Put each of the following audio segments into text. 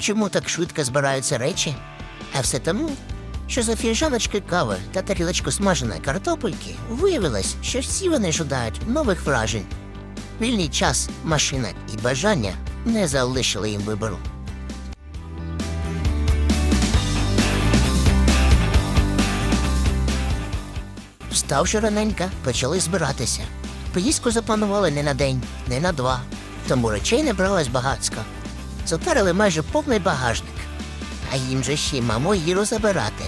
Чому так швидко збираються речі? А все тому, що за фіжаночки кави та тарілочку смаженої картопельки виявилось, що всі вони жадають нових вражень. Вільний час, машина і бажання не залишили їм вибору. Вставши раненько, почали збиратися. Поїздку запланували не на день, не на два, тому речей не бралось багацько. Затарили майже повний багажник, а їм же ще й мамо їру забирати.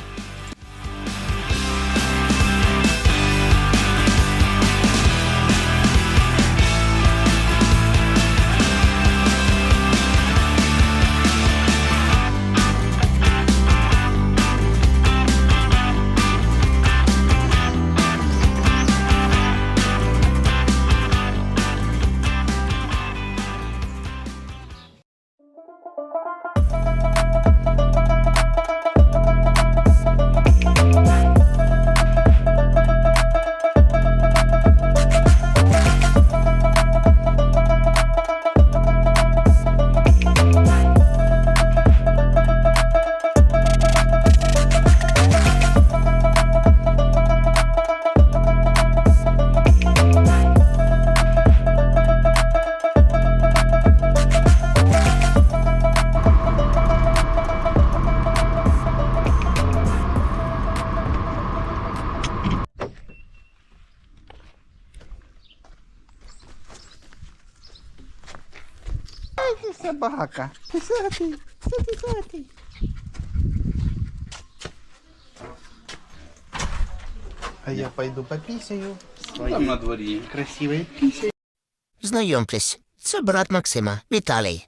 Собака. Писатый, писатый. А я пойду пописаю. Там на дворі. Красивые писай. Знайомтесь, це брат Максима, Віталій.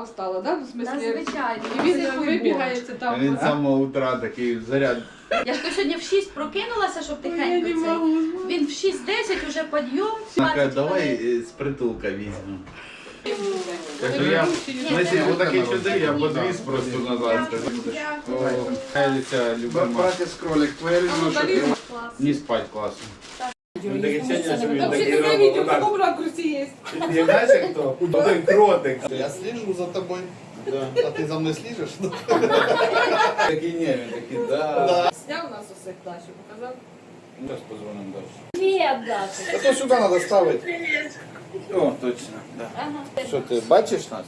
Легше стало, да? В смислі, Надзвичайно. і він як вибігається там. Він з самого утра такий заряд. Я ж то сьогодні в 6 прокинулася, щоб Ой, Я тихенько не це. можу. Він в 6.10 уже підйом. Така, 20 давай хвилин. е, з притулка візьмемо. Так що я, знаєте, отакий чотири, я подвіз просто назад. Еліця любима. Братец кролик, твоя любимая. Не спать класно. Він такий сьогодні, що він Там ще такий таке в такому ракурсі є. Я знаєш, хто? Той кротик. Я слежу за тобой. А ты за мной слежешь? Такий ні, він такий, да. Сняв у нас усіх Даші, показав. Зараз позвонимо далі. Привіт, Даша. А то сюда надо ставить. О, точно, да. Ага. Що ти, бачиш нас?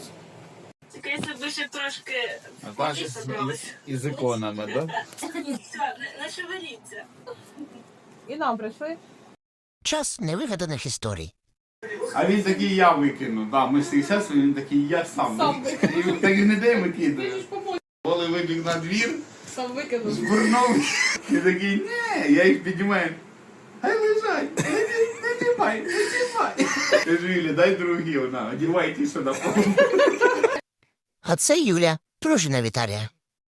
Тільки якщо б ще трошки Бачиш, із іконами, да? все, не, не шевеліться. І нам прийшли. Час невигаданих історій. А він такий я викину, да, ми з він такий я сам. Сам викину. І він так і не де Ти викидає. Коли вибіг на двір, Сам викинув. збурнув, і такий, ні, я їх піднімаю. Хай лежать, не, ті- не тіпай, не тіпай. Кажу, Юлі, дай другі, вона, одівайте сюди. А це Юля, дружина Віталія.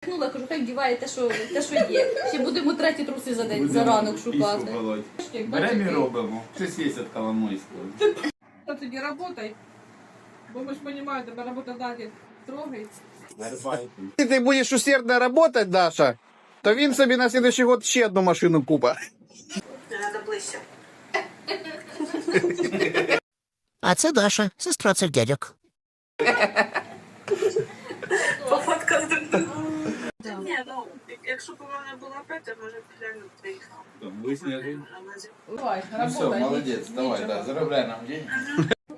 Хнула, кажу, хай вдіває те, що, те, що є. Ще будемо треті труси за день, за ранок шукати. Беремо і робимо. Щось є від Коломойського. Та тоді работай. Бо ми ж розуміємо, тебе роботодатель строгий. Если ты будешь усердно работать, Даша, то він собі на следующий год ще одну машину купа. Треба ближче. А це Даша, сестра цих дядьок. Другу. Ні, ну, якщо б у мене була Петя, може б реально приїхав. Висняли. Давай, Ну все, работай. молодець, давай, да, заробляй нам деньги.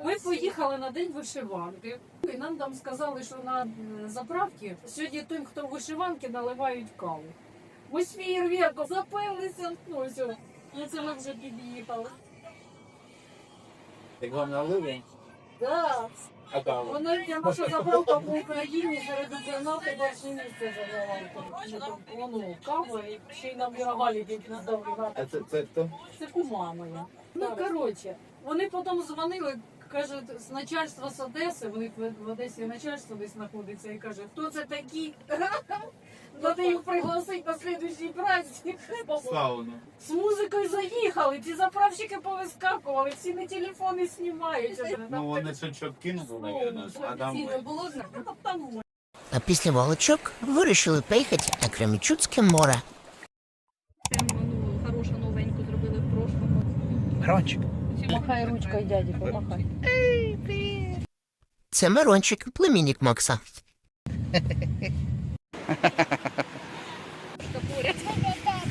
Ми поїхали на день вишиванки, і нам там сказали, що на заправці сьогодні тим, хто вишиванки, наливають каву. Ми з фєєрверку запилися, ну все. І це ми вже під'їхали. Так вам налили? Да. А каву? Вона я наша заправка по Україні серед Укрнафти перше місце зайняла. Воно кава і ще й нам вірогалі надали. А це, це хто? Це кума моя. Ну, коротше, вони потім дзвонили, кажуть, з начальства з Одеси, в них в в Одесі начальство десь знаходиться, і каже, хто це такі? Надо їх пригласити на слідуючий праздник. Сауну. З музикою заїхали, ті заправщики повискакували, всі на телефони знімають. Ну вони чуть-чуть кинули, наверное, а там... Було там А після волочок вирішили поїхати на Кремічуцьке море. Хорошу новеньку зробили в прошлому. Грончик. Махай ручкою, дяді, помахай. Це Мирончик, племінник Макса.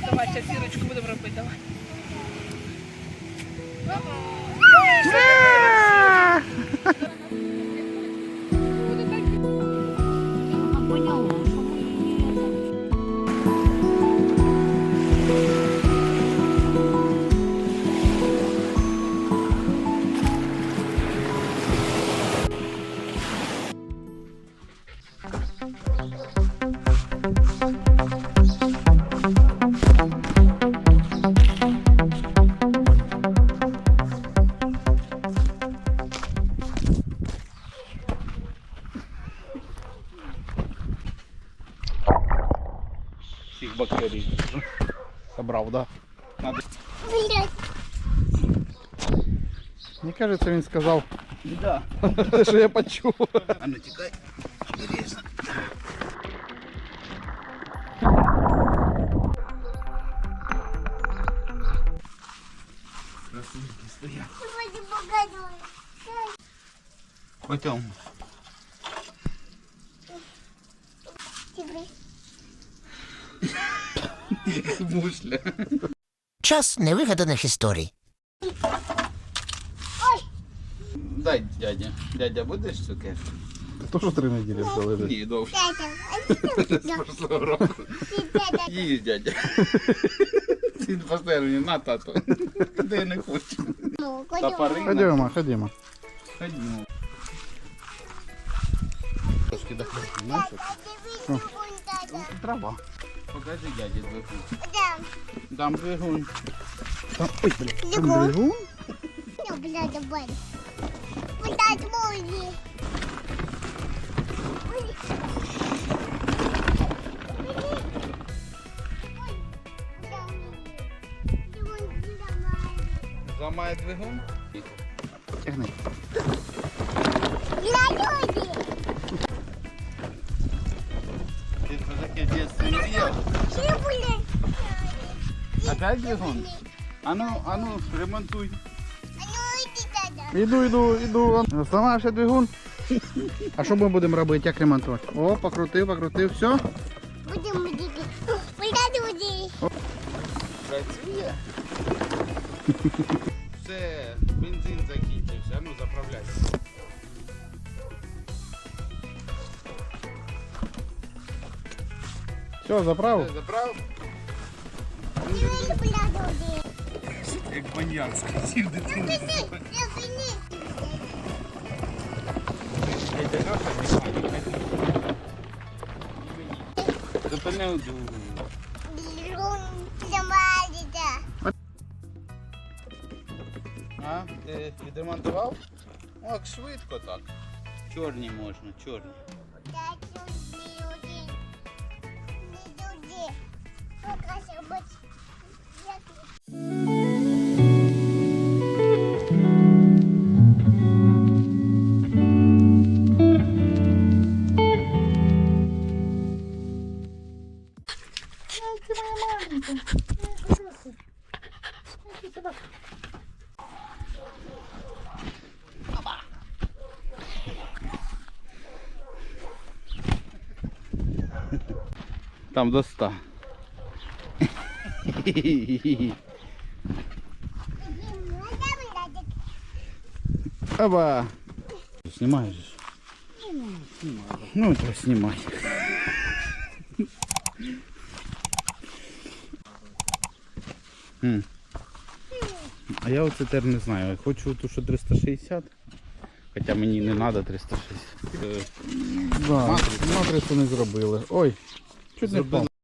Давай, сейчас сірочку будемо робити. Давай. Всіх бактерій. Собрав, да? Надо... Мені кажется, він сказав. Да. Те, що я почув. А ну тікай. Бережно. Красунки стоять. Пойдем. Мушля. Час невигаданих історій. Дай, дядя. Дядя, будеш цукерки? Ти теж три неділі все. Ні, довше. З прошлого року. Їсть, дядя. Він не на тато. Куди я не хочу. Топори. Ходімо, ходімо. Ходімо. Трошки до Трава. Покажи дяді двигун. Дам двигун. Там, ой, блядь, там двигун? Зламає двигун. Тягни. Ти Опять двигун? Ану, ану, ремонтуй. Іду, іду, іду. Зламав ще двигун. А що ми будемо робити, як ремонтувати? О, покрутив, покрутив, все. Працює. Все, бензин закінчився. Ну, заправляйся. Все, заправив. Все, заправ? Як маньяк скрутив дитину. А, ти відремонтував? О, швидко так. Чорні можна, чорні. Там до 100. Оба. Снимаешь? Ну, то снимай. А я оце тепер не знаю. Хочу ту, що 360. Хоча мені не треба 360. Да, матрицю не зробили. Ой, goodness.